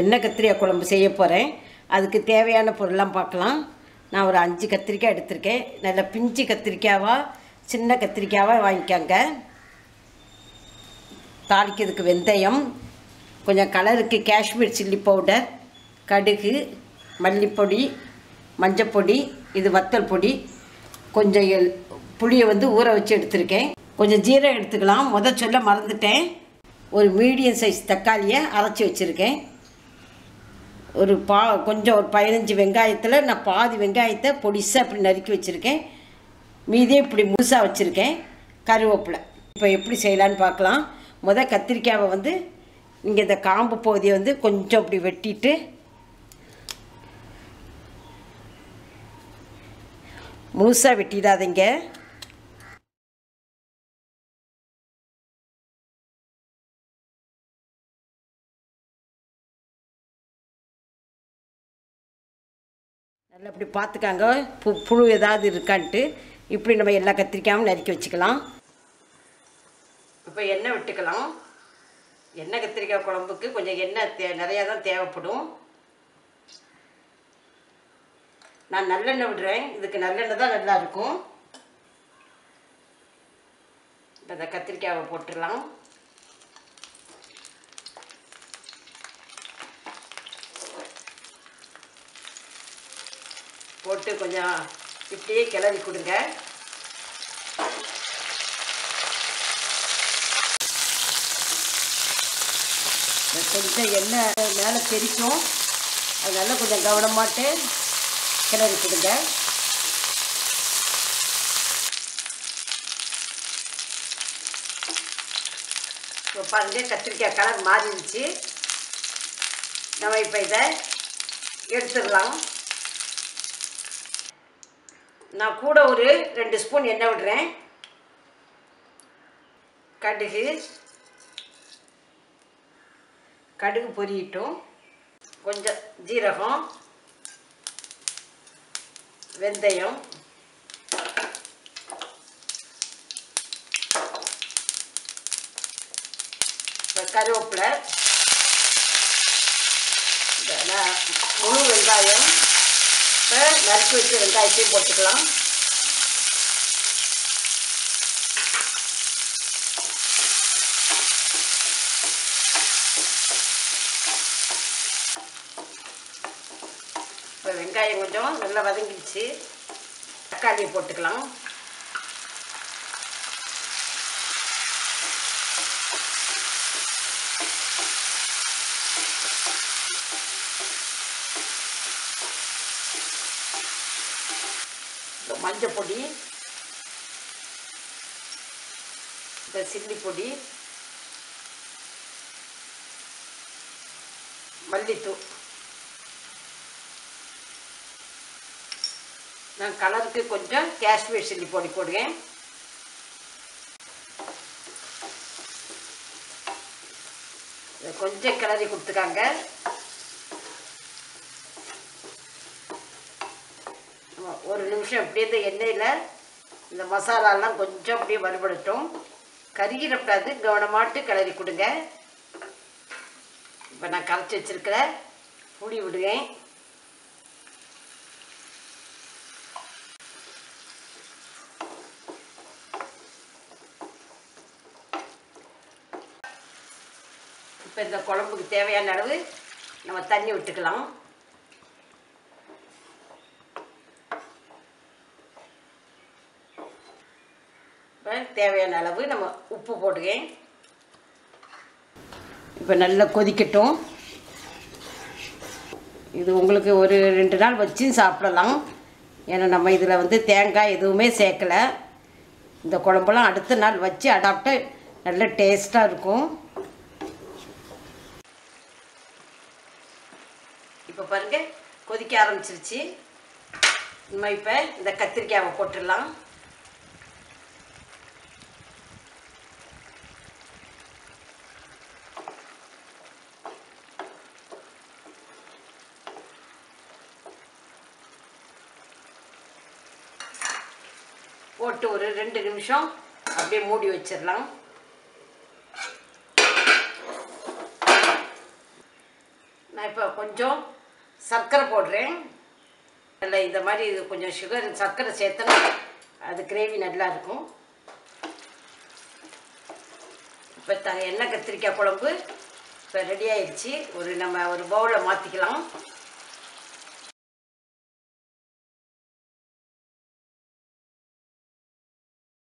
எண்ணெய் கத்திரிக்காய் குழம்பு செய்ய போகிறேன் அதுக்கு தேவையான பொருள்லாம் பார்க்கலாம். நான் ஒரு அஞ்சு கத்திரிக்காய் எடுத்திருக்கேன். நல்ல பிஞ்சு கத்திரிக்காவாக சின்ன கத்திரிக்காவாக வாங்கிக்கோங்க. தாளிக்கிறதுக்கு வெந்தயம் கொஞ்சம் கலருக்கு காஷ்மீர் சில்லி பவுடர் கடுகு மல்லிப்பொடி மஞ்சப்பொடி இது வத்தல் பொடி. கொஞ்சம் எல் புளியை வந்து ஊற வச்சு எடுத்திருக்கேன். கொஞ்சம் ஜீரகம் எடுத்துக்கலாம். முத சொல்ல மறந்துட்டேன். ஒரு மீடியம் சைஸ் தக்காளியை அரைச்சி வச்சுருக்கேன். ஒரு பா கொஞ்சம் ஒரு பதினஞ்சு வெங்காயத்தில் நான் பாதி வெங்காயத்தை பொடிசாக இப்படி நறுக்கி வச்சுருக்கேன். மீதியே இப்படி முழுசாக வச்சுருக்கேன். கருவேப்பிலை. இப்போ எப்படி செய்யலான்னு பார்க்கலாம். முத கத்திரிக்காவை வந்து இங்கே இந்த காம்பு பகுதியை வந்து கொஞ்சம் இப்படி வெட்டிட்டு முழுசாக வெட்டிடாதீங்க. நல்லா இப்படி பார்த்துக்காங்க. பு புழு ஏதாவது இருக்கான்ட்டு. இப்படி நம்ம எல்லா கத்திரிக்காயும் நறுக்கி வச்சுக்கலாம். இப்போ எண்ணெய் விட்டுக்கலாம். எண்ணெய் கத்திரிக்காய் குழம்புக்கு கொஞ்சம் எண்ணெய் தே நிறையா தான் தேவைப்படும். நான் நல்லெண்ணெய் விடுறேன். இதுக்கு நல்லெண்ணெய் தான் நல்லா இருக்கும் இப்போ இந்த கத்திரிக்காயை போட்டுடலாம். போட்டு கொஞ்சம் இப்படியே கிளறி கொடுங்க. கொஞ்சம் எண்ணெய் மேலே தெரிக்கும் அதனால கொஞ்சம் கவனமாட்டு கிளறி கொடுங்க. இப்போ பாருங்க கத்திரிக்காய் கலர் மாறிடுச்சு. நம்ம இப்போ இதை எடுத்துடலாம். நான் கூட ஒரு ரெண்டு ஸ்பூன் எண்ணெய் விடுறேன். கடுகு. கடுகு பொரியட்டும். கொஞ்சம் ஜீரகம். வெந்தயம். கருவேப்பிலை. முழு வெங்காயம். நறுக்கி வச்சு வெங்காயத்தையும் போட்டுக்கலாம். இப்போ வெங்காயம் கொஞ்சம் நல்லா வதங்கிடுச்சு. தக்காளியை போட்டுக்கலாம். மஞ்சள் பொடி இந்த சில்லி பொடி மல்லித்தூள் நான் கலருக்கு கொஞ்சம் காஷ்மீர் சில்லி பொடி போடுவேன் கொஞ்சம் கிளறி கொடுத்துக்காங்க. ஒரு நிமிஷம் அப்படியே இந்த எண்ணெயில் இந்த மசாலாலாம் கொஞ்சம் அப்படியே வறுபடட்டும். கருகிடக்கூடாது கவனமாட்டு கிளறி கொடுங்க. இப்போ நான் கரைச்சி வச்சுருக்கிற புளி விடுவேன் இப்போ இந்த குழம்புக்கு தேவையான அளவு நம்ம தண்ணி விட்டுக்கலாம். தேவையான அளவு நம்ம உப்பு போடுவேன். இப்போ நல்லா கொதிக்கட்டும். இது உங்களுக்கு ஒரு ரெண்டு நாள் வச்சு சாப்பிடலாம். ஏன்னா நம்ம இதில் வந்து தேங்காய் எதுவுமே சேர்க்கலை. இந்த குழம்பெல்லாம் அடுத்த நாள் வச்சு அடாப்ட நல்ல டேஸ்ட்டாக இருக்கும். இப்போ பாருங்க கொதிக்க ஆரம்பிச்சிருச்சு. நம்ம இப்போ இந்த கத்திரிக்காயை போட்டுடலாம். போட்டு ஒரு ரெண்டு நிமிஷம் அப்படியே மூடி வச்சிடலாம். நான் இப்போ கொஞ்சம் சர்க்கரை போடுறேன். நல்லா இந்த மாதிரி இது கொஞ்சம் சுகர் சர்க்கரை சேர்த்தனா அது கிரேவி நல்லா இருக்கும். இப்போ த எண்ணெய் கத்திரிக்காய் குழம்பு இப்போ ரெடி ஆயிடுச்சு. ஒரு நம்ம ஒரு பவுலில் மாற்றிக்கலாம்